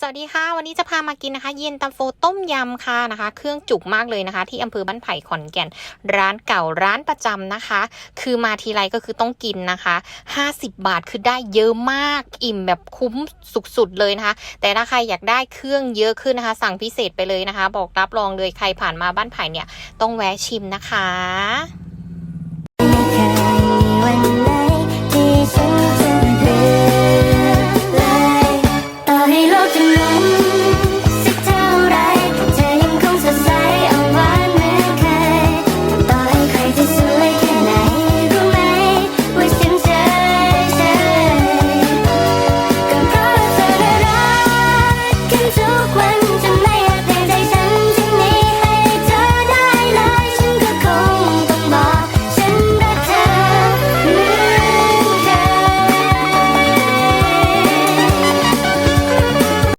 สวัสดีค่ะวันนี้จะพามากินนะคะ เย็นตาโฟต้มยำค่ะนะคะ เครื่องจุกมากเลยนะคะ ที่อำเภอบ้านไผ่ขอนแก่น ร้านเก่าร้านประจำนะคะ คือมาทีไรก็คือต้องกินนะคะ 50 บาทคือได้เยอะมากอิ่มแบบคุ้มสุดๆเลยนะคะ แต่ถ้าใครอยากได้เครื่องเยอะขึ้นนะคะ สั่งพิเศษไปเลยนะคะ บอกรับรองเลยใครผ่านมาบ้านไผ่เนี่ยต้องแวะชิมนะคะ love.